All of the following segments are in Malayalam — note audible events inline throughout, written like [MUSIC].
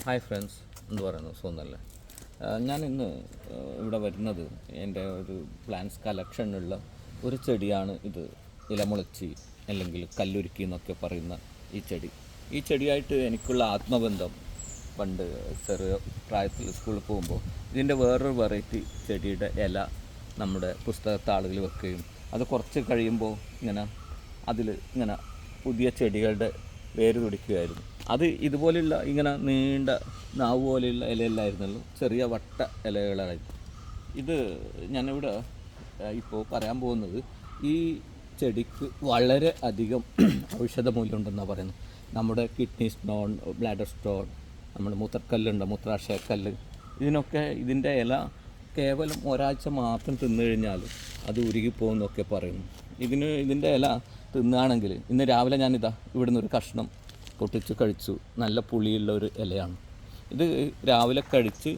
ഹായ് ഫ്രണ്ട്സ് എന്ന് പറയുന്നു സുഖമല്ലേ ഞാൻ ഇന്ന് ഇവിടെ വരുന്നത് എന്റെ ഒരു പ്ലാന്റ്സ് കളക്ഷനുള്ള ഒരു ചെടിയാണ് ഇത്. ഇലമുളച്ചി അല്ലെങ്കിൽ കല്ലുരുക്കി എന്നൊക്കെ പറയുന്ന ഈ ചെടി. ഈ ചെടിയായിട്ട് എനിക്കുള്ള ആത്മബന്ധം പണ്ട് ചെറിയ പ്രായത്തിൽ സ്കൂളിൽ പോകുമ്പോൾ ഇതിന്റെ വേറൊരു വെറൈറ്റി ചെടിയുടെ ഇല നമ്മുടെ പുസ്തകത്താളുകൾ വെക്കുകയും അത് കുറച്ച് കഴിയുമ്പോൾ ഇങ്ങനെ അതിൽ ഇങ്ങനെ പുതിയ ചെടികളുടെ വേര് തുടിക്കുകയായിരുന്നു. അത് ഇതുപോലെയുള്ള ഇങ്ങനെ നീണ്ട നാവ് പോലെയുള്ള ഇലയല്ലായിരുന്നല്ലോ. ചെറിയ വട്ട ഇലകളായിരുന്നു ഇത്. ഞാനിവിടെ ഇപ്പോൾ പറയാൻ പോകുന്നത് ഈ ചെടിക്ക് വളരെ അധികം [CLEARS THROAT] ഔഷധ മൂല്യമുണ്ടെന്നാണ് പറയുന്നത്. നമ്മുടെ കിഡ്നി സ്റ്റോൺ ബ്ലാഡർ സ്റ്റോൺ നമ്മുടെ മൂത്രക്കല്ലുണ്ട് മൂത്രാശയക്കല്ല് ഇതിനൊക്കെ ഇതിന്റെ ഇല കേവലം ഒരാഴ്ച മാത്രം തിന്നു കഴിഞ്ഞാൽ അത് ഉരുകിപ്പോകുന്നൊക്കെ പറയുന്നു. ഇതിന് ഇതിന്റെ ഇല തിന്നുകയാണെങ്കിൽ ഇന്ന് രാവിലെ ഞാനിതാ ഇവിടുന്ന് ഒരു കഷ്ണം പൊട്ടിച്ച് കഴിച്ചു. നല്ല പുളിയുള്ള ഒരു ഇലയാണ്. ഇത് രാവിലെ കഴിച്ച്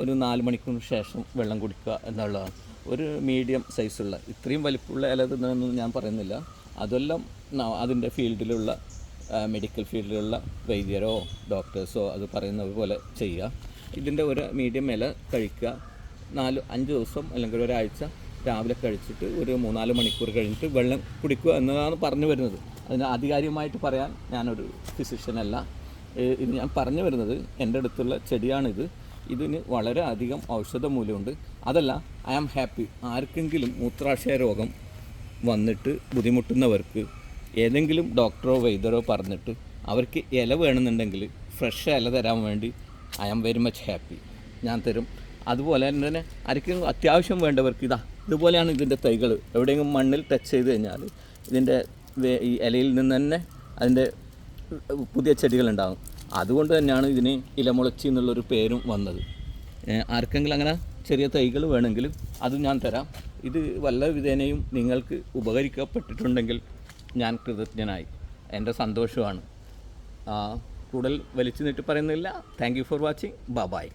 ഒരു നാല് മണിക്കൂർ ശേഷം വെള്ളം കുടിക്കുക എന്നുള്ളതാണ്. ഒരു മീഡിയം സൈസുള്ള ഇത്രയും വലിപ്പമുള്ള ഇല തിന്നണമെന്ന് ഞാൻ പറയുന്നില്ല. അതെല്ലാം അതിന്റെ ഫീൽഡിലുള്ള മെഡിക്കൽ ഫീൽഡിലുള്ള വൈദ്യരോ ഡോക്ടേഴ്സോ അത് പറയുന്നത് പോലെ ചെയ്യുക. ഇതിന്റെ ഒരു മീഡിയം ഇല കഴിക്കുക. നാല് അഞ്ച് ദിവസം അല്ലെങ്കിൽ ഒരാഴ്ച രാവിലെ കഴിച്ചിട്ട് ഒരു മൂന്നാൽ മണിക്കൂർ കഴിഞ്ഞിട്ട് വെള്ളം കുടിക്കുക എന്നതാണ് പറഞ്ഞു വരുന്നത്. അതിന് ആധികാരികമായിട്ട് പറയാൻ ഞാനൊരു ഫിസിഷ്യനല്ല ഇത് ഞാൻ പറഞ്ഞു വരുന്നത് എന്റെ അടുത്തുള്ള ചെടിയാണിത്. ഇതിന് വളരെ അധികം ഔഷധ മൂല്യമുണ്ട്. അതല്ല ഐ ആം ഹാപ്പി ആർക്കെങ്കിലും മൂത്രാശയ രോഗം വന്നിട്ട് ബുദ്ധിമുട്ടുന്നവർക്ക് ഏതെങ്കിലും ഡോക്ടറോ വൈദ്യരോ പറഞ്ഞിട്ട് അവർക്ക് ഇല വേണമെന്നുണ്ടെങ്കിൽ ഫ്രഷ് ഇല തരാൻ വേണ്ടി I am very much happy ഞാൻ തരും. അതുപോലെ തന്നെ ആർക്കെങ്കിലും അത്യാവശ്യം വേണ്ടവർക്ക് ഇതാ ഇതുപോലെയാണ് ഇതിന്റെ തൈകൾ. എവിടെയെങ്കിലും മണ്ണിൽ ടച്ച് ചെയ്ത് കഴിഞ്ഞാൽ ഇതിന്റെ ഈ ഇലയിൽ നിന്ന് തന്നെ അതിന്റെ പുതിയ ചെടികളുണ്ടാകും അതുകൊണ്ട് തന്നെയാണ് ഇതിന് ഇലമുളച്ചി എന്നുള്ളൊരു പേരും വന്നത്. ആർക്കെങ്കിലും അങ്ങനെ ചെറിയ തൈകൾ വേണമെങ്കിലും അത് ഞാൻ തരാം. ഇത് വല്ല വിധേനയും നിങ്ങൾക്ക് ഉപകരിക്കപ്പെട്ടിട്ടുണ്ടെങ്കിൽ ഞാൻ കൃതജ്ഞനായി. എന്റെ സന്തോഷമാണ്. കൂടുതൽ വലിച്ചു നീട്ടി പറയുന്നില്ല. താങ്ക് യു ഫോർ വാച്ചിങ് ബ ബായ്